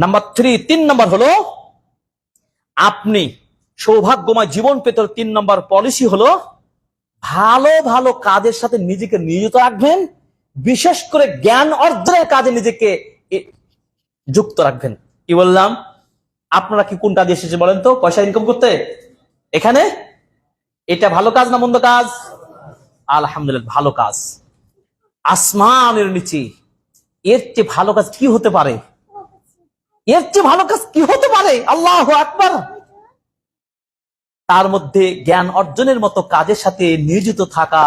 Number three তিন নম্বর হলো, আপনি সৌভাগ্যময় জীবন পেতে তিন নম্বর পলিসি হলো, ভালো ভালো কাজের সাথে নিজেকে নিয়োজিত রাখবেন, বিশেষ করে জ্ঞান অর্জনের কাজে নিজেকে যুক্ত রাখবেন। কি বললাম? আপনারা কি কোনটা দিয়ে এসেছে বলেন তো? পয়সা ইনকাম করতে? এখানে? এটা ভালো কাজ না মন্দ কাজ? আলহামদুলিল্লাহ, ভালো কাজ। আসমানের নিচে, এর চেয়ে ভালো কাজ কি হতে পারে? এর চেয়ে ভালো কাজ কি হতে পারে? আল্লাহ আকবার। তার মধ্যে জ্ঞান অর্জনের মতো কাজের সাথে নিয়োজিত থাকা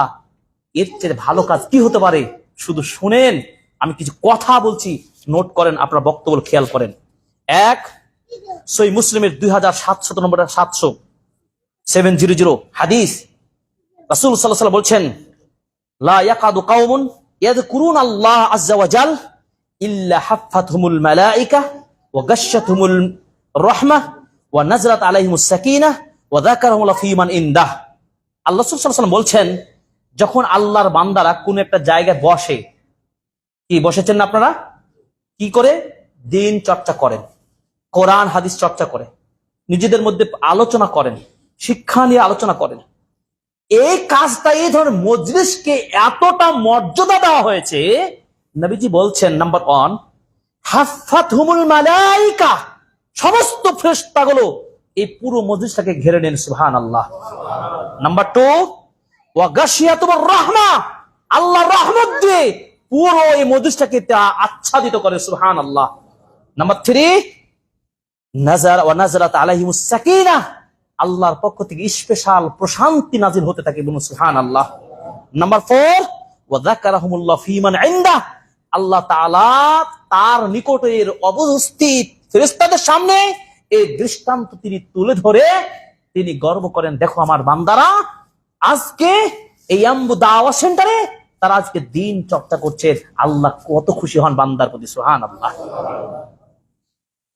এর চেয়ে ভালো কাজ কি হতে পারে? শুধু শুনেন, আমি কিছু কথা বলছি, নোট করেন, আপনার বক্তব্য খেয়াল করেন। এক, সই মুসলিমের দুই হাজার সাতশত নম্বর সাতশো সেভেন জিরো জিরো হাদিস। রাসুল সাল্লাহ বলছেন, লা ইয়াকাদু কাউমুন ইয়াযকুরুন আল্লাহ আজ্জা ওয়া জাল ইল্লা হাফাতহুমুল মালাইকা ওয়া গাশশাতহুমুল রাহমাহ ওয়া নাজরাত আলাইহিমুস সাকিনাহ ওয়া যাকারাহুমুল্লাহ ফী মান ইনদাহ। আল্লাহ আলাইহি বলছেন, যখন আল্লাহর বান্দারা কোন একটা জায়গায় বসে, কি বসেছেন না আপনারা? কি করে? দিন চর্চা করেন, কোরআন, হাদিস চর্চা করে নিজেদের মধ্যে আলোচনা করেন, শিক্ষা নিয়ে আলোচনা করেন। এই কাজটা, এই ধরনের মজলিসকে এতটা মর্যাদা দেওয়া হয়েছে, নবীজি বলছেন নাম্বার ওয়ান হাফাত হুমুল মালাইকা, সমস্ত ফেরেশতাগুলো এই পুরো মজলিসটাকে ঘিরে নেন সুহান আল্লাহ নাম্বার টু ওয়াগাশিয়া তোমার রহমা আল্লাহ রহমত দিয়ে পুরো এই মজলিসটাকে আচ্ছাদিত করে সুহান আল্লাহ নাম্বার থ্রি নাজার, ওয়া নাজারাত আল্লাহর পক্ষ থেকে স্পেশাল প্রশান্তি নাজির হতে থাকে বলুন সুবহান আল্লাহ নাম্বার ফোর ওয়া যাকারাহুমুল্লাহ ফীমান আল্লাহ তার নিকটের অবস্থিত ফেরেশতাদের সামনে এই দৃষ্টান্ত তিনি তুলে ধরে তিনি গর্ব করেন, দেখো আমার বান্দারা, আজকে এই আম্বু দাওয়া সেন্টারে তারা আজকে দিন চর্চা করছে। আল্লাহ কত খুশি হন বান্দার প্রতি সুহান আল্লাহ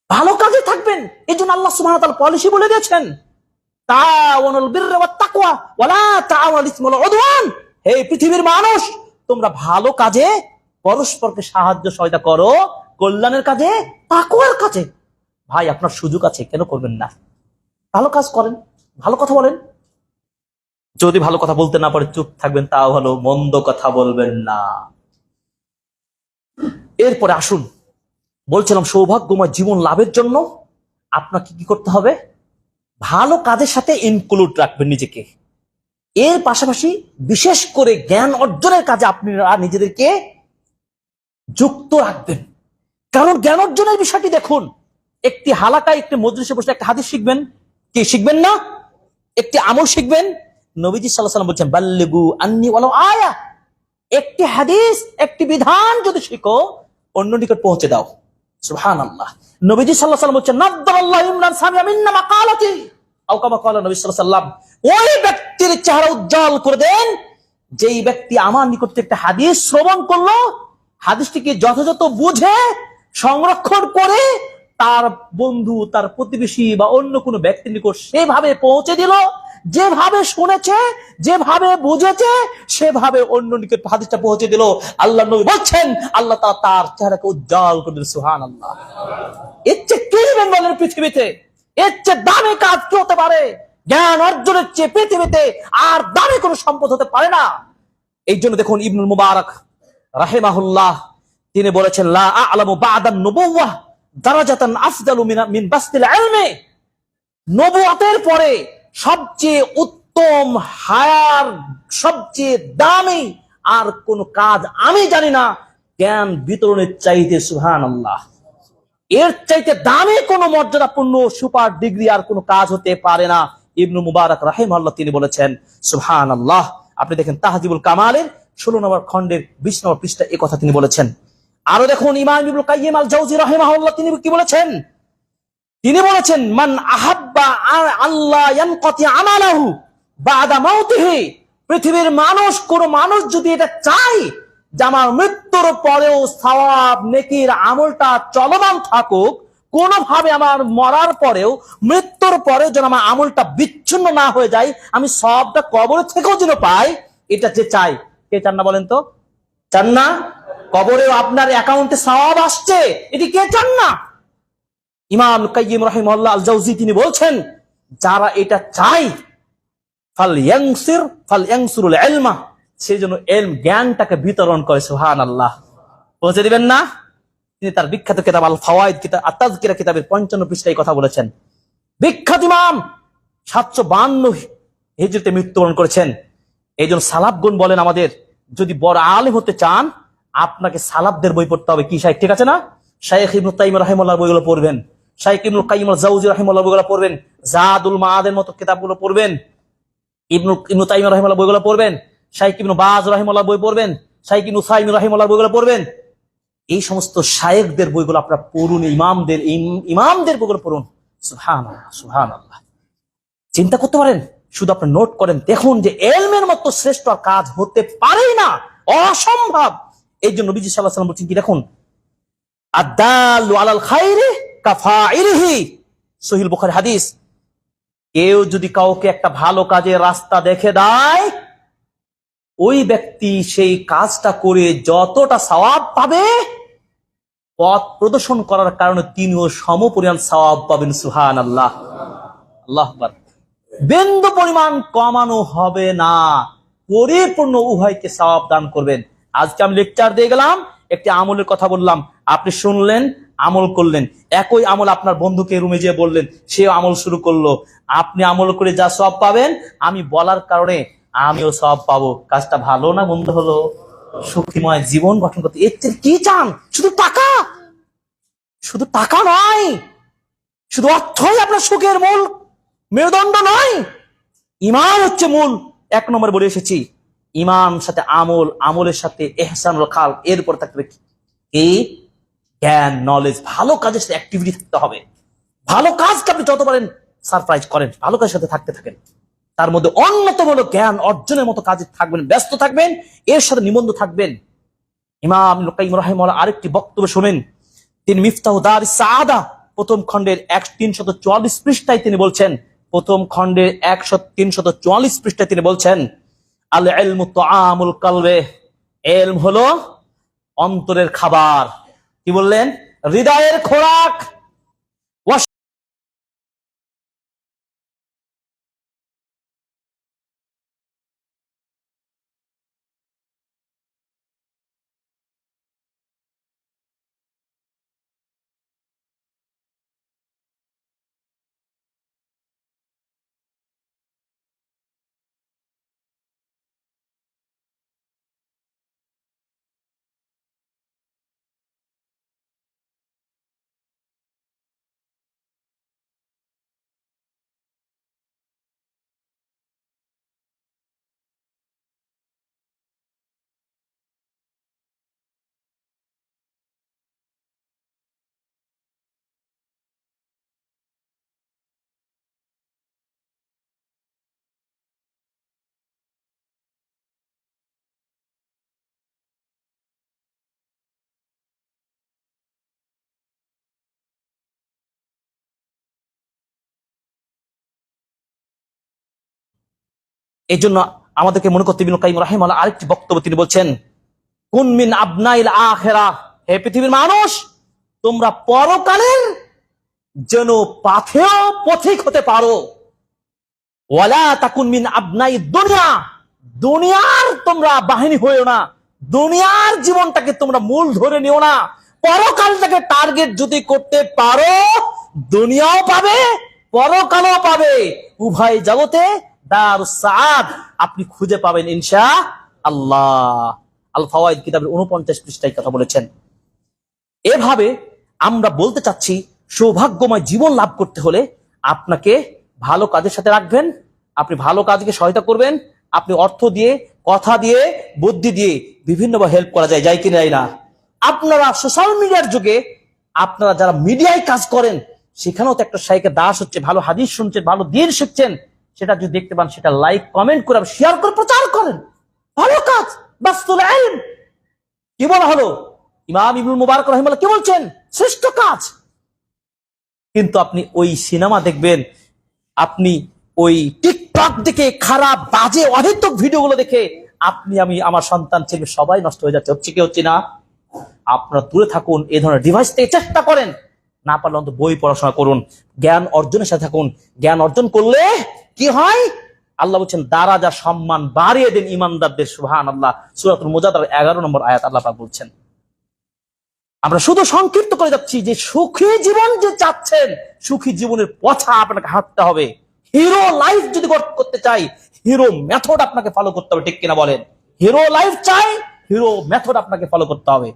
ভালো কাজে থাকবেন এই জন্য আল্লাহ সুবহান পলিসি বলে দিয়েছেন হে পৃথিবীর মানুষ, তোমরা ভালো কাজে পরস্পরকে সাহায্য সহায়তা করো, কল্যাণের কাজে, তাকওয়ার কাজে। ভাই, আপনার সুযোগ আছে, কেন করবেন না? ভালো কাজ করেন, ভালো কথা বলেন। যদি ভালো কথা বলতে না পারে, চুপ থাকবেন, তাও ভালো মন্দ কথা বলবেন না। এরপরে আসুন। বলছিলাম, সৌভাগ্যময় জীবন লাভের জন্য আপনাকে কি করতে হবে? ভালো কাজের সাথে ইনক্লুড রাখবেন নিজেকে। এর পাশাপাশি বিশেষ করে জ্ঞান অর্জনের কাজে আপনারা নিজেদেরকে যুক্ত রাখবেন। কারণ জ্ঞান অর্জনের বিষয়টি দেখুন, একটি হালাকায় একটি মজলিসে বসে একটা হাদিস শিখবেন। কি শিখবেন না? একটি আমল শিখবেন। নবীজি সাল্লাহ বলছেন, বাল্লেগু আন্নি ওয়ালাউ আয়া। একটি হাদিস, একটি বিধান যদি শিখো, অন্য নিকট পৌঁছে দাও। আমার নিকট থেকে একটা হাদিস শ্রবণ করল হাদিসটিকে যথাযথ বুঝে সংরক্ষণ করে তার বন্ধু, তার প্রতিবেশী বা অন্য কোনো ব্যক্তির নিকট সেভাবে পৌঁছে দিল, যেভাবে শুনেছে, যেভাবে বুঝেছে, সেভাবে অন্য নিকট হাদিসটা পৌঁছে দিল। আল্লাহ নবী বলছেন, আল্লাহ তা তার চেহারাকে উজ্জ্বল করে দিল সুহান আল্লাহ এর চেয়ে কি বলেন পৃথিবীতে? এর চেয়ে দামি কাজ কি হতে পারে? জ্ঞান অর্জনের চেয়ে পৃথিবীতে আর দামি কোনো সম্পদ হতে পারে না। এই জন্য দেখুন, ইবনুল মুবারক রাহেমাহুল্লাহ, তিনি বলেছেন, লা পরে সবচেয়ে উত্তম, হায়ার, সবচেয়ে দামি আর কোন কাজ আমি জানি না, জ্ঞান বিতরণের চাইতে সুহান আল্লাহ এর চাইতে দামি কোন মর্যাদাপূর্ণ সুপার ডিগ্রি আর কোন কাজ হতে পারে না। ইবনু মুবারক রাহিম আল্লাহ তিনি বলেছেন সুহান আল্লাহ আপনি দেখেন তাহাজিবুল কামালের ষোলো নম্বর খন্ডের বিশ নম্বর পৃষ্ঠা এ কথা তিনি বলেছেন। আরও দেখুন, ইমাম রাহিমাহুল্লাহ, তিনি কি বলেছেন? তিনি বলেছেন, মান আহাব্বা আল্লাহ ইয়ানকাতি মাউতিহি। পৃথিবীর মানুষ, কোন মানুষ যদি এটা চায় যে আমার মৃত্যুর পরেও সওয়াব, নেকির আমলটা চলমান থাকুক, কোনোভাবে আমার মরার পরেও, মৃত্যুর পরেও যেন আমার আমলটা বিচ্ছিন্ন না হয়ে যায়, আমি সবটা কবর থেকেও যেন পাই, এটা যে চাই কে চান না বলেন তো? চান না? কবরেও আপনার অ্যাকাউন্টে সওয়াব আসছে। এটি কে চান না? ইমাম কাইয়িম রাহিমাহুল্লাহ আল জাউজি তিনি বলছেন, যারা এটা চায় ফাল ইয়াংসির ফাল ইয়াংসুরুল ইলমা সেই জন্য এলম জ্ঞানটাকে বিতরণ করে সুবহান আল্লাহ পৌঁছে দিবেন না? তিনি তার বিখ্যাত কিতাব আল ফাওয়াইদ কিতাব আতাজকিরা কিতাবের পঞ্চান্ন পৃষ্ঠায় কথা বলেছেন। বিখ্যাত ইমাম, সাতশো বান্ন হিজরিতে মৃত্যুবরণ করেছেন। এই জন্য সালাবগুন বলেন আমাদের, যদি বড় আলেম হতে চান, আপনাকে সালাবদের বই পড়তে হবে। কি সাহেব ঠিক আছে না? শাইখ ইবনুল তাইম রাহিমাল্লাহর বইগুলো পড়বেন। শাইখ ইবনুল কাইম জাউজি রাহিমাল্লাহ বইগুলো পড়বেন। জাদুল মাআদের মতো কিতাবগুলো পড়বেন। ইবনু ইবনু তাইম রাহিমাল্লাহ বইগুলো পড়বেন। শাইখ ইবনু বাজ রাহিমাল্লাহ বই পড়বেন। শাইখ ইবনু সাইম রাহিমাল্লাহ বইগুলো পড়বেন। এই সমস্ত শায়েকদের বইগুলো আপনারা পড়ুন, ইমামদের, ইম- ইমামদের বইগুলো পড়ুন। সুহান সুহান আল্লাহ চিন্তা করতে পারেন? শুধু আপনি নোট করেন, দেখুন যে এলমের মতো শ্রেষ্ঠ কাজ হতে পারেই না, অসম্ভব। এই জন্য নবীজি সাল্লাহ বলছেন কি, দেখুন আদালু আলাল খাইরে কাফাইরিহি। সহিল বুখারী হাদিস, কেউ যদি কাউকে একটা ভালো কাজের রাস্তা দেখে দেয়, ওই ব্যক্তি সেই কাজটা করে যতটা সওয়াব পাবে, পথ প্রদর্শন করার কারণে তিনিও সমপরিমাণ সওয়াব পাবেন সুহান আল্লাহ আল্লাহ। বিন্দু পরিমাণ কমানো হবে না। পরিপূর্ণ উভয়কে সওয়াব দান করবেন। আজকে আমি লেকচার দিয়ে গেলাম, একটি আমলের কথা বললাম। আপনি শুনলেন, আমল করলেন। একই আমল আপনার বন্ধুকে রুমে যেয়ে বললেন সেও আমল শুরু করল। আপনি আমল করে যা সব পাবেন, আমি বলার কারণে আমিও সব পাবো। কাজটা ভালো না বন্ধু হলো? সুখীময় জীবন গঠন করতে। এর কি চান? শুধু টাকা? শুধু টাকা নয়। শুধু অর্থই আপনার সুখের মূল মেরুদণ্ড নয়। ইমান হচ্ছে মূল। এক নম্বর বলে এসেছি, ইমান সাথে আমল, আমলের সাথে এহসানুল খাল এরপর থাকবে কি? জ্ঞান নলেজ ভালো কাজের সাথে অ্যাক্টিভিটি থাকতে হবে। ভালো কাজকে আপনি যত পারেন সারপ্রাইজ করেন, ভালো কাজের সাথে থাকতে থাকেন। তার মধ্যে অন্যতম হলো জ্ঞান, অর্জনের মতো কাজে থাকবেন, ব্যস্ত থাকবেন, এর সাথে নিবন্ধ থাকবেন। ইমাম কাইয়িম রাহিমাহুল্লাহ আরেকটি বক্তব্য শোনেন, তিনি মিফতাহ দার সাদা প্রথম খণ্ডের এক তিনশত চুয়াল্লিশ পৃষ্ঠায় তিনি বলছেন প্রথম খণ্ডে একশো, তিনশত চুয়াল্লিশ পৃষ্ঠায় তিনি বলছেন আল এলমু আমুল কালবে। এলম হলো অন্তরের খাবার। কি বললেন? হৃদয়ের খোরাক। এই জন্য আমাদেরকে মনে করতে বিনু কাইম আরেকটি বক্তব্য তিনি বলছেন, কুন মিন আবনাইল আখেরা হে পৃথিবীর মানুষ, তোমরা পরকালের যেন পাথেও পথিক হতে পারো। ওয়ালা তাকুন মিন আবনাই দুনিয়া, দুনিয়ার তোমরা বাহিনী হয়েও না, দুনিয়ার জীবনটাকে তোমরা মূল ধরে নিও না। পরকালটাকে টার্গেট যদি করতে পারো, দুনিয়াও পাবে, পরকালও পাবে। উভয় জগতে আপনি খুঁজে পাবেন ইনশা আল্লাহ। আল ফাওয়াইদ কিতাবের উনপঞ্চাশ পৃষ্ঠায় কথা বলেছেন। এভাবে আমরা বলতে চাচ্ছি, সৌভাগ্যময় জীবন লাভ করতে হলে আপনাকে ভালো কাজের সাথে রাখবেন, আপনি ভালো কাজকে সহায়তা করবেন, আপনি অর্থ দিয়ে, কথা দিয়ে, বুদ্ধি দিয়ে বিভিন্নভাবে হেল্প করা যায় যায় কিনা না। আপনারা সোশ্যাল মিডিয়ার যুগে, আপনারা যারা মিডিয়ায় কাজ করেন, সেখানেও তো একটা শাইকে দাস হচ্ছে, ভালো হাদিস শুনছেন, ভালো দিন শিখছেন সেটা যদি দেখতে পান, সেটা লাইক কমেন্ট করে শেয়ার করে প্রচার করেন। ভালো কাজ বাস্তুল আইন। কি বলা হলো? ইমাম ইবনুল মুবারক রহিমাল্লাহ কি বলছেন? শ্রেষ্ঠ কাজ। কিন্তু আপনি ওই সিনেমা দেখবেন, আপনি ওই টিকটক দেখে খারাপ, বাজে, অহেতুক ভিডিওগুলো দেখে আপনি, আমি, আমার সন্তান, ছেলে, সবাই নষ্ট হয়ে যাচ্ছে। হচ্ছে কি, হচ্ছে না? আপনারা দূরে থাকুন, এই ধরনের ডিভাইস থেকে চেষ্টা করেন। না পারলে অন্তত বই পড়াশোনা করুন। জ্ঞান অর্জনের সাথে থাকুন। জ্ঞান অর্জন করলে কি হয়? আল্লাহ বলছেন দ্বারা যা সম্মান বাড়িয়ে দিন ইমানদারদের সুহান আল্লাহ সুরাতুল মুজাদার এগারো নম্বর আয়াত আল্লাহ বলছেন। আমরা শুধু সংক্ষিপ্ত করে যাচ্ছি, যে সুখী জীবন যে চাচ্ছেন, সুখী জীবনের পথা আপনাকে হাঁটতে হবে। হিরো লাইফ যদি করতে চাই হিরো মেথড আপনাকে ফলো করতে হবে, ঠিক কিনা বলেন? হিরো লাইফ চাই হিরো মেথড আপনাকে ফলো করতে হবে।